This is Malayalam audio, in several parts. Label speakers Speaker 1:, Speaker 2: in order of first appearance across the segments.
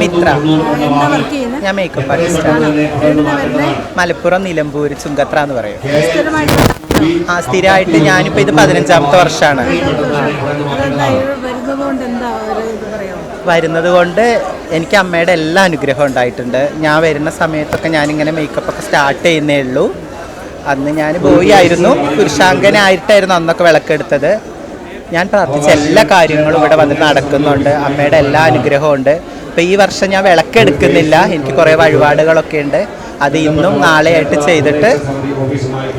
Speaker 1: മിത്ര. ഞാൻ മേക്കപ്പ് ആർട്ടിസ്റ്റാണ് മലപ്പുറം നിലമ്പൂർ ചുങ്കത്ര എന്ന് പറയും. ആ സ്ഥിരമായിട്ട് ഞാനിപ്പോൾ ഇത് പതിനഞ്ചാമത്തെ വർഷമാണ്
Speaker 2: കൊണ്ട്
Speaker 1: വരുന്നത് കൊണ്ട് എനിക്ക് അമ്മയുടെ എല്ലാ അനുഗ്രഹം ഉണ്ടായിട്ടുണ്ട്. ഞാൻ വരുന്ന സമയത്തൊക്കെ ഞാനിങ്ങനെ മേക്കപ്പ് ഒക്കെ സ്റ്റാർട്ട് ചെയ്യുന്നേ ഉള്ളൂ. അന്ന് ഞാൻ ബോയ് ആയിരുന്നു. പുരുഷാങ്കനായിട്ടായിരുന്നു അന്നൊക്കെ വിളക്കെടുത്തത്. ഞാൻ പ്രാർത്ഥിച്ച എല്ലാ കാര്യങ്ങളും ഇവിടെ വന്നിട്ട് നടക്കുന്നുണ്ട്. അമ്മയുടെ എല്ലാ അനുഗ്രഹവും ഉണ്ട് ഇപ്പം ഈ വർഷം ഞാൻ വിളക്കെടുക്കുന്നില്ല. എനിക്ക് കുറേ വഴിപാടുകളൊക്കെ ഉണ്ട്. അത് ഇന്നും നാളെയായിട്ട് ചെയ്തിട്ട്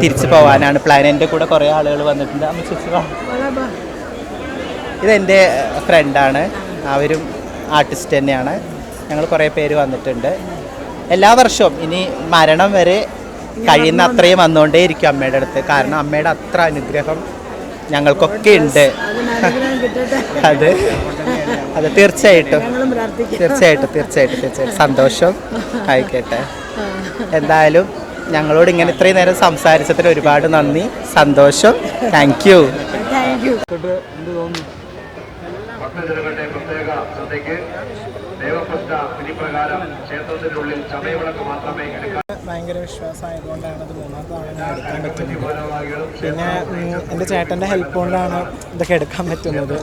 Speaker 1: തിരിച്ചു പോകാനാണ് പ്ലാൻ എന്റെ കൂടെ കുറേ ആളുകൾ വന്നിട്ടുണ്ട്. അമ്മ ചേച്ചി ഇതെന്റെ ഫ്രണ്ടാണ് അവരും ആർട്ടിസ്റ്റ് തന്നെയാണ്. ഞങ്ങൾ കുറേ പേര് വന്നിട്ടുണ്ട്. എല്ലാ വർഷവും ഇനി മരണം വരെ കഴിയുന്ന അത്രയും വന്നുകൊണ്ടേയിരിക്കും അമ്മയുടെ അടുത്ത്. കാരണം അമ്മയുടെ അത്ര അനുഗ്രഹം ഞങ്ങൾക്കൊക്കെ ഉണ്ട്. അത് അത് തീർച്ചയായിട്ടും. തീർച്ചയായിട്ടും തീർച്ചയായിട്ടും തീർച്ചയായിട്ടും. സന്തോഷം. ആയിക്കോട്ടെ. എന്തായാലും ഞങ്ങളോട് ഇങ്ങനെ ഇത്രയും നേരം സംസാരിച്ചതിന് ഒരുപാട് നന്ദി. സന്തോഷം. താങ്ക് യു
Speaker 2: താങ്ക് യു
Speaker 3: ഭക്തജനങ്ങളുടെ പ്രത്യേക ശ്രദ്ധയ്ക്ക് ദേവപ്രശ്ന വിധിപ്രകാരം ക്ഷേത്രത്തിനുള്ളിൽ ചമയവിളക്ക് മാത്രമേ എടുക്കാൻ
Speaker 4: ഭയങ്കര വിശ്വാസമായതുകൊണ്ടാണ് അത് മൂന്നാം തവണ ഞാൻ എടുക്കാൻ പറ്റുന്നത്. പിന്നെ എന്റെ ചേട്ടന്റെ ഹെൽപ്പ് കൊണ്ടാണ് ഇതൊക്കെ എടുക്കാൻ പറ്റുന്നത്.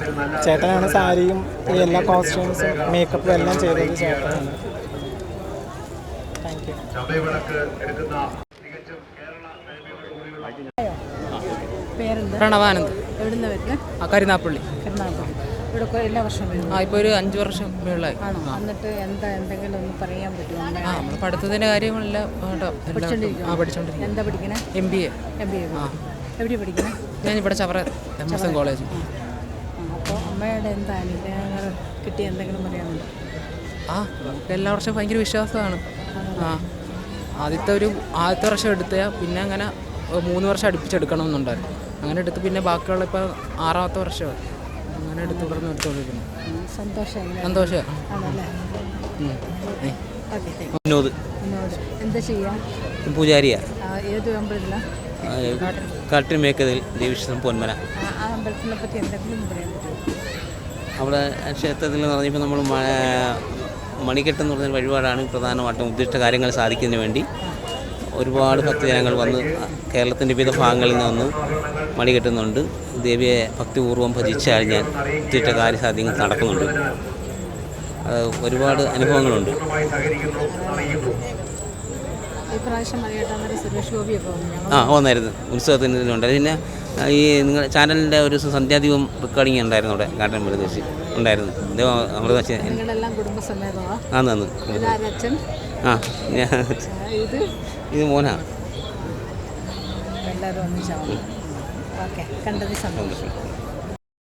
Speaker 4: ചേട്ടനാണ് സാരിയും ഈ എല്ലാ കോസ്റ്റ്യൂംസും മേക്കപ്പും എല്ലാം ചെയ്തത് ചേട്ടനാണ്. Thank you
Speaker 5: Pranavanand.
Speaker 2: എവിടുന്ന വരുന്നത്
Speaker 5: കരുനാപ്പള്ളി
Speaker 2: എറണാകുളം ഇവിടെ എല്ലാ വർഷവും
Speaker 5: ആ ഇപ്പോൾ ഒരു അഞ്ച് വർഷം
Speaker 2: ആണോ? എന്നിട്ട് എന്താ എന്തെങ്കിലും ഒന്ന് പറയാൻ പറ്റുമോ?
Speaker 5: ആ നമ്മൾ പഠിത്തത്തിന്റെ കാര്യങ്ങളെല്ലാം കേട്ടോ എല്ലാം ആ പഠിച്ചോണ്ടിരിക്കും
Speaker 2: എന്താ പഠിക്കണേ?
Speaker 5: M B A
Speaker 2: M B A എവിടെ പഠിക്കണേ?
Speaker 5: ഞാൻ ഇവിടെ ചവറ എം എസ് കോളേജ്.
Speaker 2: അപ്പോൾ അമ്മയുടെ എന്താ അനുഗ്രഹങ്ങൾ കിട്ടിയ എന്തെങ്കിലും പറയാനുണ്ടോ?
Speaker 5: ആ നമുക്ക് എല്ലാ വർഷവും ഭയങ്കര വിശ്വാസമാണ്. ആ ആദ്യത്തെ ഒരു ആദ്യത്തെ വർഷം എടുത്ത പിന്നെ അങ്ങനെ മൂന്ന് വർഷം അടുപ്പിച്ചെടുക്കണമെന്നുണ്ടായിരുന്നു. അങ്ങനെ എടുത്ത് പിന്നെ ബാക്കിയുള്ള ഇപ്പോൾ ആറാമത്തെ വർഷമാണ്. അങ്ങനെ എടുത്ത് തുടർന്ന് എടുത്തോണ്ടിരിക്കുന്നു.
Speaker 2: സന്തോഷമായി.
Speaker 5: സന്തോഷമാണ്
Speaker 6: വിനോദ്.
Speaker 2: എന്താ ചെയ്യാ?
Speaker 6: പൂജാരിയ.
Speaker 2: ഏത് അമ്പലത്തിലാണ്
Speaker 6: കാട്ടിൽ മേക്കതിൽ
Speaker 2: അമ്പലത്തിനെ പറ്റി എന്തെങ്കിലും പറയാൻ
Speaker 6: അവിടെ ക്ഷേത്രത്തിൽ എന്ന് പറഞ്ഞപ്പോൾ നമ്മൾ മണിക്കെട്ടെന്ന് പറഞ്ഞ വഴിപാടാണ് പ്രധാനമായിട്ടും ഉദ്ദിഷ്ട കാര്യങ്ങൾ സാധിക്കുന്നതിന് വേണ്ടി. ഒരുപാട് ഭക്തജനങ്ങൾ വന്ന് കേരളത്തിന്റെ വിവിധ ഭാഗങ്ങളിൽ നിന്ന് വന്ന് മണി കെട്ടുന്നുണ്ട്. ദേവിയെ ഭക്തിപൂർവം ഭജിച്ചു കഴിഞ്ഞാൽ ഉദ്ദിഷ്ട കാര്യസാധ്യങ്ങൾ നടക്കുന്നുണ്ട്. ഒരുപാട് അനുഭവങ്ങളുണ്ട്. ആ വന്നായിരുന്നു. ഉത്സവത്തിന് ഉണ്ടായിരുന്നു പിന്നെ ഈ നിങ്ങളുടെ ചാനലിന്റെ ഒരു സന്ധ്യാദീപം റെക്കോർഡിങ് ഉണ്ടായിരുന്നു അവിടെ കാട്ടൻ പ്രദേശ് ഉണ്ടായിരുന്നു.
Speaker 2: നിങ്ങളെല്ലാം കുടുംബസമേതമാ?
Speaker 6: ആന്ന് ആ
Speaker 2: ഇത്?
Speaker 6: ഇത് മോനാ.
Speaker 2: എല്ലാവരും ഒന്നിച്ചാവും ഓക്കെ കണ്ടത് സന്തോഷം.